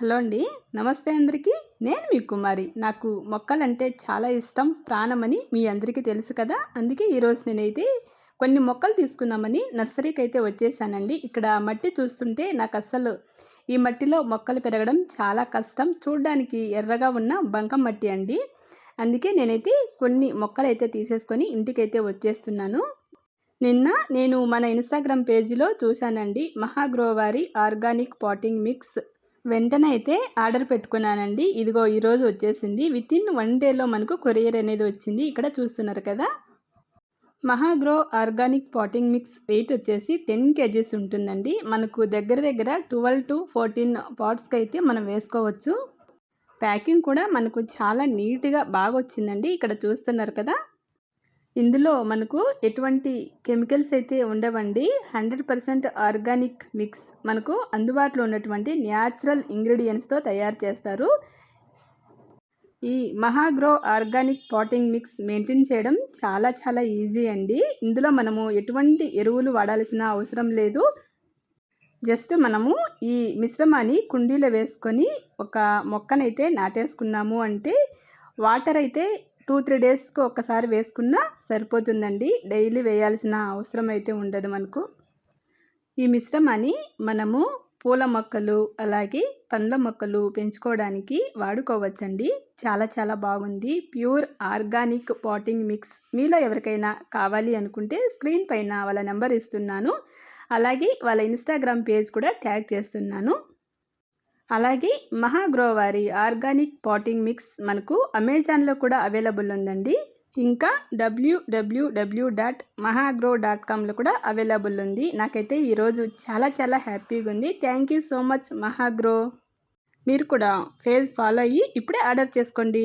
Hello అండి. నమస్తే అందరికీ. నేను మీ కుమారి. నాకు మొక్కలంటే చాలా ఇష్టం ప్రాణమని మీ అందరికీ తెలుసు కదా. అందుకే ఈరోజు నేనైతే కొన్ని మొక్కలు తీసుకున్నామని నర్సరీకి అయితే వచ్చేసానండి. ఇక్కడ మట్టి చూస్తుంటే నాకు అస్సలు ఈ మట్టిలో మొక్కలు పెరగడం చాలా కష్టం. చూడడానికి ఎర్రగా ఉన్న బంకం మట్టి అండి. అందుకే నేనైతే కొన్ని మొక్కలు అయితే తీసేసుకొని ఇంటికైతే వచ్చేస్తున్నాను. నిన్న నేను మన ఇన్స్టాగ్రామ్ పేజీలో చూశానండి. మహాగ్రోవారి ఆర్గానిక్ పాటింగ్ మిక్స్ వెంటనే అయితే ఆర్డర్ పెట్టుకున్నానండి. ఇదిగో ఈరోజు వచ్చేసింది. విత్ ఇన్ వన్ డేలో మనకు కొరియర్ అనేది వచ్చింది. ఇక్కడ చూస్తున్నారు కదా. Mahagro organic potting mix weight వచ్చేసి టెన్ కేజీస్ ఉంటుందండి. మనకు దగ్గర దగ్గర ట్వెల్వ్ టు ఫోర్టీన్ పాట్స్కి అయితే మనం వేసుకోవచ్చు. ప్యాకింగ్ కూడా మనకు చాలా నీట్గా బాగా వచ్చిందండి ఇక్కడ చూస్తున్నారు కదా. ఇందులో మనకు ఎటువంటి కెమికల్స్ అయితే ఉండవండి హండ్రెడ్ పర్సెంట్ ఆర్గానిక్ మిక్స్ మనకు అందుబాటులో ఉన్నటువంటి న్యాచురల్ ఇంగ్రీడియంట్స్తో తయారు చేస్తారు. ఈ Mahagro organic potting mix maintain చేయడం చాలా చాలా ఈజీ అండి. ఇందులో మనము ఎటువంటి ఎరువులు వాడాల్సిన అవసరం లేదు. జస్ట్ మనము ఈ మిశ్రమాన్ని కుండీలో వేసుకొని ఒక మొక్కనైతే నాటేసుకున్నాము అంటే వాటర్ అయితే టూ త్రీ డేస్కి ఒక్కసారి వేసుకున్నా సరిపోతుందండి. డైలీ వేయాల్సిన అవసరం అయితే ఉండదు మనకు. ఈ మిశ్రమాన్ని మనము పూల మొక్కలు అలాగే పండ్ల మొక్కలు పెంచుకోవడానికి వాడుకోవచ్చండి. చాలా చాలా బాగుంది. Pure organic potting mix. మీలో ఎవరికైనా కావాలి అనుకుంటే స్క్రీన్ పైన వాళ్ళ నెంబర్ ఇస్తున్నాను. అలాగే వాళ్ళ ఇన్స్టాగ్రామ్ పేజ్ కూడా ట్యాగ్ చేస్తున్నాను. అలాగే మహాగ్రోవారి ఆర్గానిక్ పాటింగ్ మిక్స్ మనకు అమెజాన్లో కూడా అవైలబుల్ ఉందండి. ఇంకా డబ్ల్యూడబ్ల్యూడబ్ల్యూ డాట్ మహాగ్రో డాట్ కామ్లో కూడా అవైలబుల్ ఉంది. నాకైతే ఈరోజు చాలా చాలా హ్యాపీగా ఉంది. Thank you so much Mahagro. మీరు కూడా ఫేజ్ ఫాలో అయ్యి ఇప్పుడే ఆర్డర్ చేసుకోండి.